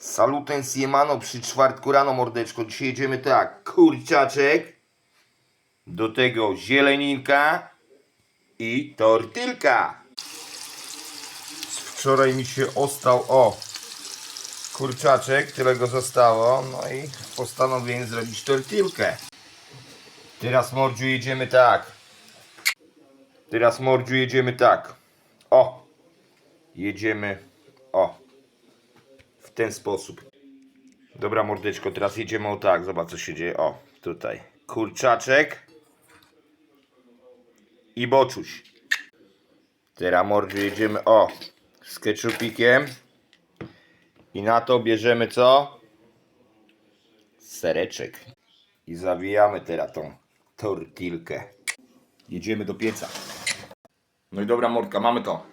Saluten siemano przy czwartku rano mordeczko. Dzisiaj jedziemy tak. Kurczaczek. Do tego zieleninka. I tortylka. Wczoraj mi się ostał, o, kurczaczek, tyle go zostało. No i postanowiłem zrobić tortylkę. Teraz mordziu jedziemy tak. Teraz mordziu jedziemy tak. O. Jedziemy. O. Ten sposób. Dobra mordeczko, teraz jedziemy o tak. Zobacz co się dzieje. O, tutaj. Kurczaczek. I boczuś. Teraz mordziu jedziemy o. Z ketchupikiem. I na to bierzemy co? Sereczek. I zawijamy teraz tą tortilkę. Jedziemy do pieca. No i dobra mordka, mamy to.